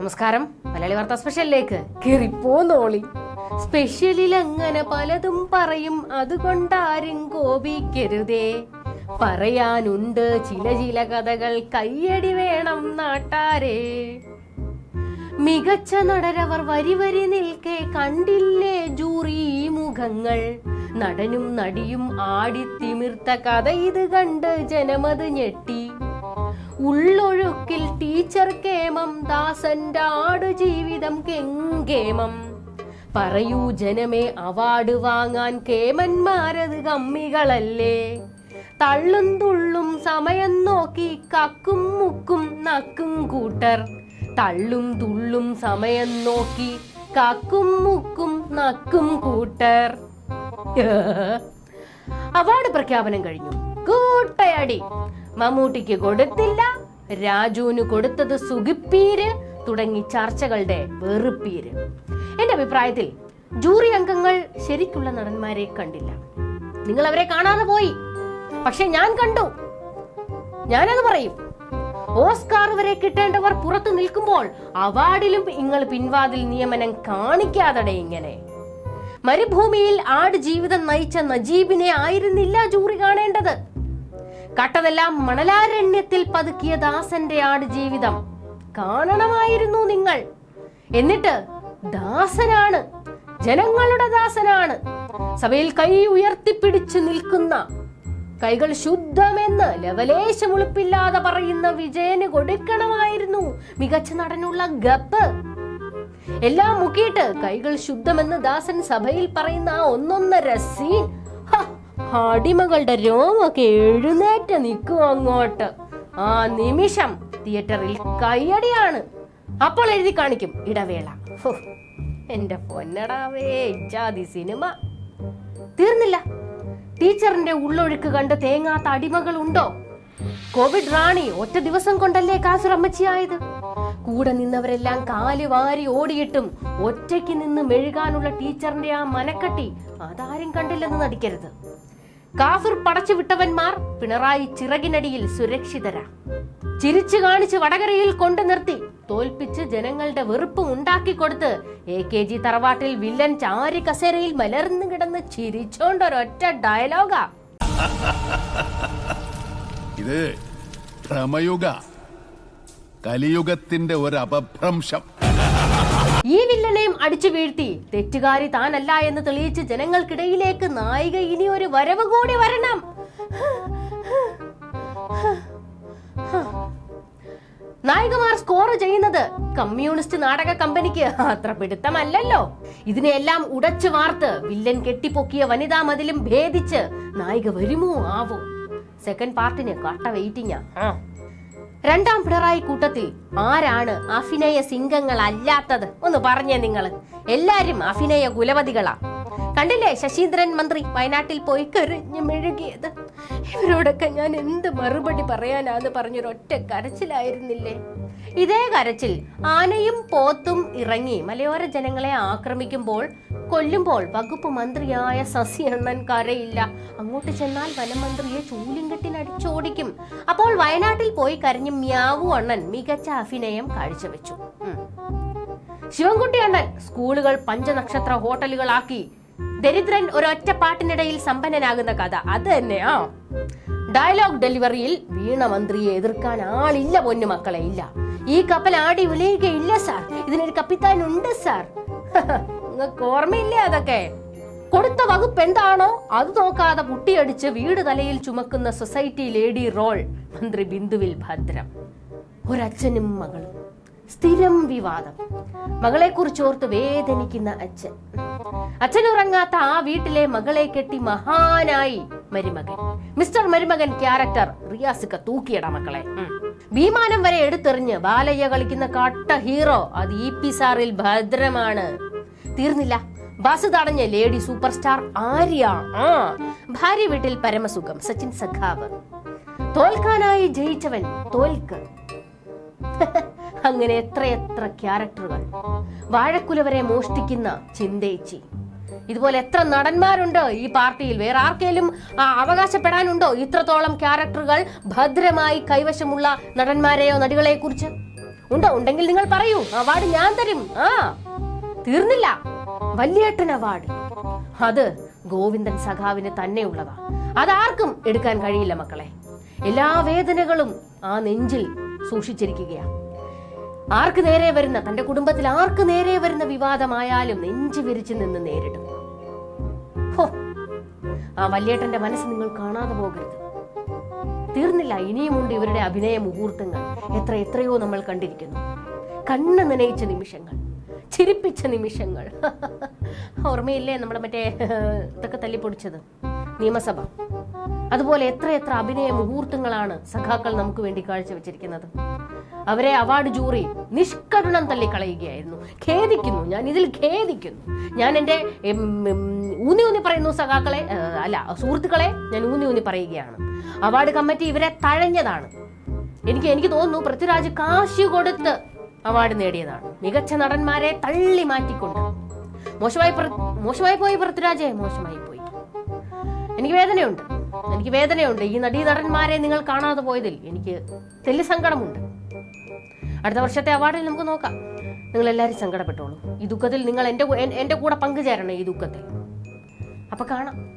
നമസ്കാരം. മലയാളി വാർത്താ സ്പെഷ്യലിലേക്ക്. കയറിപ്പോന്നോളി സ്പെഷ്യലിൽ അങ്ങനെ പലതും പറയും. അതുകൊണ്ടാരും കോപിക്കരുതേ. പറയാനുണ്ട് ചില ചില കഥകൾ. കയ്യടി വേണം നാട്ടാരേ. മികച്ച നടരവർ വരി വരി നിൽക്കെ കണ്ടില്ലേ ജൂറി മുഖങ്ങൾ. നടനും നടിയും ആടിത്തിമിർത്ത കഥ ഇത് കണ്ട് ജനമത് ഞെട്ടി. ഉള്ളൊഴുക്കിൽ ടീച്ചർ കേമം ദാസന്റെ ആടുജീവിതം കെങ്കേമം. പറയൂ ജനമേ അവാർഡ് വാങ്ങാൻ കേമന്മാരത് കമ്മികളല്ലേ? തള്ളും തുള്ളും സമയം നോക്കി കക്കും മുക്കും നക്കും കൂട്ടർ. തള്ളും തുള്ളും സമയം നോക്കി കക്കും മുക്കും നക്കും കൂട്ടർ. അവാർഡ് പ്രഖ്യാപനം കഴിഞ്ഞു. കൂട്ടയടി. മമ്മൂട്ടിക്ക് കൊടുത്തില്ല രാജുവിന് കൊടുത്തത് സുഖിപ്പീര് തുടങ്ങി ചർച്ചകളുടെ വെറുപ്പീര്. എന്റെ അഭിപ്രായത്തിൽ ജൂറി അംഗങ്ങൾ ശരിക്കുള്ള നടന്മാരെ കണ്ടില്ല. നിങ്ങൾ അവരെ കാണാതെ പോയി. പക്ഷെ ഞാൻ കണ്ടു. ഞാനത് പറയും. ഓസ്കാർ വരെ കിട്ടേണ്ടവർ പുറത്തു നിൽക്കുമ്പോൾ അവാർഡിലും നിങ്ങൾ പിൻവാതിൽ നിയമനം കാണിക്കാതടെ ഇങ്ങനെ. മരുഭൂമിയിൽ ആട് ജീവിതം നയിച്ച നജീബിനെ ആയിരുന്നില്ല ജൂറി കാണേണ്ടത്. കട്ടതെല്ലാം മണലാരണ്യത്തിൽ പതുക്കിയ ദാസന്റെ ആട് ജീവിതം. കാണണമായിരുന്നു നിങ്ങൾ. എന്നിട്ട് ദാസനാണ് ജനങ്ങളുടെ ദാസനാണ്. സഭയിൽ കൈ ഉയർത്തിപ്പിടിച്ചു നിൽക്കുന്ന കൈകൾ ശുദ്ധമെന്ന് ലവലേശം ഉളുപ്പില്ലാതെ പറയുന്ന വിജയന് കൊടുക്കണമായിരുന്നു മികച്ച നടനുള്ള ഗപ്പ്. എല്ലാം മുക്കിയിട്ട് കൈകൾ ശുദ്ധമെന്ന് ദാസൻ സഭയിൽ പറയുന്ന ആ ഒന്നൊന്നര സീൻ. അടിമകളുടെ രോമൊക്കെ എഴുന്നേറ്റ് നിൽക്കും അങ്ങോട്ട്. ആ നിമിഷം തിയേറ്ററിൽ കൈയടിയാണ് അപ്പോൾ എഴുതി കാണിക്കും ഇടവേള. എന്റെ പൊന്നടാവേ ജാതി സിനിമ. തീർന്നില്ല. ടീച്ചറിന്റെ ഉള്ളൊഴുക്ക് കണ്ട് തേങ്ങാത്ത അടിമകൾ ഉണ്ടോ കോവിഡ് റാണി ഒറ്റ ദിവസം കൊണ്ടല്ലേ കാസുറമ്മച്ചിയായത്? കൂടെ നിന്നവരെല്ലാം കാൽ വാരി ഓടിയിട്ടും ഒറ്റയ്ക്ക് നിന്ന് മെഴുകാനുള്ള ടീച്ചറിന്റെ ആ മനക്കട്ടി അതാരും കണ്ടില്ലെന്ന് നടിക്കരുത്. കാഫിർ പടച്ചു വിട്ടവന്മാർ പിണറായി ചിറകിനടിയിൽ സുരക്ഷിതരാ. ചിരിച്ചു കാണിച്ച് വടകരയിൽ കൊണ്ടു നിർത്തി തോൽപ്പിച്ച് ജനങ്ങളുടെ വെറുപ്പ് ഉണ്ടാക്കി കൊടുത്ത് എ കെ ജി തറവാട്ടിൽ വില്ലൻ ചാരി കസേരയിൽ മലർന്നു കിടന്ന് ചിരിച്ചോണ്ട് ഒരൊറ്റ ഡയലോഗാ. ഇത് ഭ്രമയുഗ. കലിയുഗത്തിന്റെ ഒരു അപഭ്രംശം. ഈ വില്ലനെയും അടിച്ചു വീഴ്ത്തി. തെറ്റുകാരി താനല്ല എന്ന് തെളിയിച്ച് ജനങ്ങൾക്കിടയിലേക്ക് നായിക ഇനി ഒരു വരവ് കൂടി വരണം. നായികമാർ സ്കോർ ചെയ്യുന്നത് കമ്മ്യൂണിസ്റ്റ് നാടക കമ്പനിക്ക് അത്ര പിടുത്തമല്ലല്ലോ. ഇതിനെയെല്ലാം ഉടച്ചു വാർത്ത് വില്ലൻ കെട്ടിപ്പൊക്കിയ വനിതാ മതിലും ഭേദിച്ച് നായിക വരുമോ ആവോ? സെക്കൻഡ് പാർട്ടിന് കട്ട വെയിറ്റിംഗാ രണ്ടാം പിണറായി കൂട്ടത്തിൽ ആരാണ് അഭിനയ സിംഗങ്ങൾ അല്ലാത്തത് ഒന്ന് പറഞ്ഞേ നിങ്ങൾ എല്ലാരും അഭിനയ കുലപതികളാ. കണ്ടില്ലേ ശശീന്ദ്രൻ മന്ത്രി വയനാട്ടിൽ പോയി കരഞ്ഞു മെഴുകിയത്? ഇവരോടൊക്കെ ഞാൻ എന്ത് മറുപടി പറയാനാന്ന് പറഞ്ഞൊരൊറ്റ കരച്ചിലായിരുന്നില്ലേ? ഇതേ കരച്ചിൽ ആനയും പോത്തും ഇറങ്ങി മലയോര ജനങ്ങളെ ആക്രമിക്കുമ്പോൾ കൊല്ലുമ്പോൾ വകുപ്പ് മന്ത്രിയായ സസി അണ്ണൻ കരയില്ല. അങ്ങോട്ട് ചെന്നാൽ വനമന്ത്രിയെ ചൂലും കെട്ടിനടിച്ചോടിക്കും അപ്പോൾ വയനാട്ടിൽ പോയി കരഞ്ഞ് മ്യാവു അണ്ണൻ മികച്ച അഭിനയം കാഴ്ചവെച്ചു. ശിവൻകുട്ടി അണ്ണൻ സ്കൂളുകൾ പഞ്ചനക്ഷത്ര ഹോട്ടലുകളാക്കി. ദരിദ്രൻ ഒരൊറ്റ പാട്ടിനിടയിൽ സമ്പന്നനാകുന്ന കഥ. അത് തന്നെയാ. ഡയലോഗ് ഡെലിവറിയിൽ വീണ മന്ത്രിയെ എതിർക്കാൻ ആളില്ല പൊന്നു മക്കളെ ഇല്ല. ഈ കപ്പൽ ആടി ഇല്ല സാർ. ഇതിനൊരു കപ്പിത്താൻ ഉണ്ട് സാർ. നിങ്ങൾക്ക് ഓർമ്മയില്ലേ അതൊക്കെ? കൊടുത്ത വകുപ്പ് എന്താണോ അത് നോക്കാതെ പുട്ടിയടിച്ച് വീട് തലയിൽ ചുമക്കുന്ന സൊസൈറ്റി ലേഡി റോൾ മന്ത്രി ബിന്ദുവിൽ ഭദ്രം. ഒരച്ഛനും മകളും. സ്ഥിരം വിവാദം. മകളെ കുറിച്ചോർത്ത് വേദനിക്കുന്ന അച്ഛൻ. ഉറങ്ങാത്ത ആ വീട്ടിലെ മകളെ കെട്ടി മഹാനായി മരുമകൻ. മിസ്റ്റർ മരുമകൻ ക്യാരക്ടർ റിയാസിക്ക തൂക്കിയട മക്കളെ. വിമാനം വരെ എടുത്തെറിഞ്ഞ് ബാലയ്യ കളിക്കുന്ന കട്ട ഹീറോ അത് ഇ പി സാറിൽ ഭദ്രമാണ്. തീർന്നില്ല. ബസ് തടഞ്ഞ ലേഡി സൂപ്പർ സ്റ്റാർ ആര്യ. ആ. ഭാര്യ വീട്ടിൽ പരമസുഖം സച്ചിൻ സഖാവ്. തോൽക്കാനായി ജയിച്ചവൻ തോൽക്ക്. അങ്ങനെ എത്രയെത്ര ക്യാരക്ടറുകൾ. വാഴക്കുലവരെ മോഷ്ടിക്കുന്ന ചിന്തേച്ചി. ഇതുപോലെ എത്ര നടന്മാരുണ്ട് ഈ പാർട്ടിയിൽ. വേറെ ആർക്കെങ്കിലും അവകാശപ്പെടാനുണ്ടോ ഇത്രത്തോളം ക്യാരക്ടറുകൾ ഭദ്രമായി കൈവശമുള്ള നടന്മാരെയോ നടികളെ കുറിച്ച് ഉണ്ടോ? ഉണ്ടെങ്കിൽ നിങ്ങൾ പറയൂ. അവാർഡ് ഞാൻ തരും. ആ തീർന്നില്ല. വല്യേട്ടൻ അവാർഡ്. അത് ഗോവിന്ദൻ സഖാവിന് തന്നെയുള്ളതാ. അതാർക്കും എടുക്കാൻ കഴിയില്ല മക്കളെ. എല്ലാ വേദനകളും ആ നെഞ്ചിൽ സൂക്ഷിച്ചിരിക്കുകയാ. ആർക്ക് നേരെ വരുന്ന തന്റെ കുടുംബത്തിൽ ആർക്ക് നേരെ വരുന്ന വിവാദമായാലും നെഞ്ചു വിരിച്ചു നിന്ന് നേരിടും. ഹോ ആ വല്യേട്ടന്റെ മനസ്സ് നിങ്ങൾ കാണാതെ പോകരുത്. തീർന്നില്ല ഇനിയുമുണ്ട് ഇവരുടെ അഭിനയ മുഹൂർത്തങ്ങൾ. എത്ര എത്രയോ നമ്മൾ കണ്ടിരിക്കുന്നു. കണ്ണ് നനയിച്ച നിമിഷങ്ങൾ ചിരിപ്പിച്ച നിമിഷങ്ങൾ. ഓർമ്മയില്ലേ നമ്മുടെ മറ്റേ ഇതൊക്കെ തല്ലിപ്പൊടിച്ചത്? നിയമസഭ. അതുപോലെ എത്ര എത്ര അഭിനയ മുഹൂർത്തങ്ങളാണ് സഖാക്കൾ നമുക്ക് വേണ്ടി കാഴ്ചവെച്ചിരിക്കുന്നത്. അവരെ അവാർഡ് ജൂറി നിഷ്കരുണം തള്ളിക്കളയുകയായിരുന്നു. ഖേദിക്കുന്നു. ഞാൻ ഇതിൽ ഖേദിക്കുന്നു. ഞാൻ എന്റെ ഊന്നി ഊന്നി പറയുന്നു സഖാക്കളെ അല്ല സുഹൃത്തുക്കളെ ഞാൻ ഊന്നി ഊന്നി പറയുകയാണ്. അവാർഡ് കമ്മിറ്റി ഇവരെ തഴഞ്ഞതാണ്. എനിക്ക് എനിക്ക് തോന്നുന്നു പൃഥ്വിരാജ് കാശി കൊടുത്ത് അവാർഡ് നേടിയതാണ്. മികച്ച നടന്മാരെ തള്ളി മാറ്റിക്കൊണ്ട്. മോശമായി മോശമായി പോയി പൃഥ്വിരാജെ മോശമായി പോയി. എനിക്ക് വേദനയുണ്ട്. എനിക്ക് വേദനയുണ്ട്. ഈ നടീ നടന്മാരെ നിങ്ങൾ കാണാതെ പോയതിൽ എനിക്ക് തെല്ലി സങ്കടമുണ്ട്. അടുത്ത വർഷത്തെ അവാർഡിൽ നമുക്ക് നോക്കാം. നിങ്ങൾ എല്ലാവരും സങ്കടപ്പെട്ടോളൂ. ഈ ദുഃഖത്തിൽ നിങ്ങൾ എന്റെ എന്റെ കൂടെ പങ്കുചേരണം ഈ ദുഃഖത്തിൽ. അപ്പൊ കാണാം.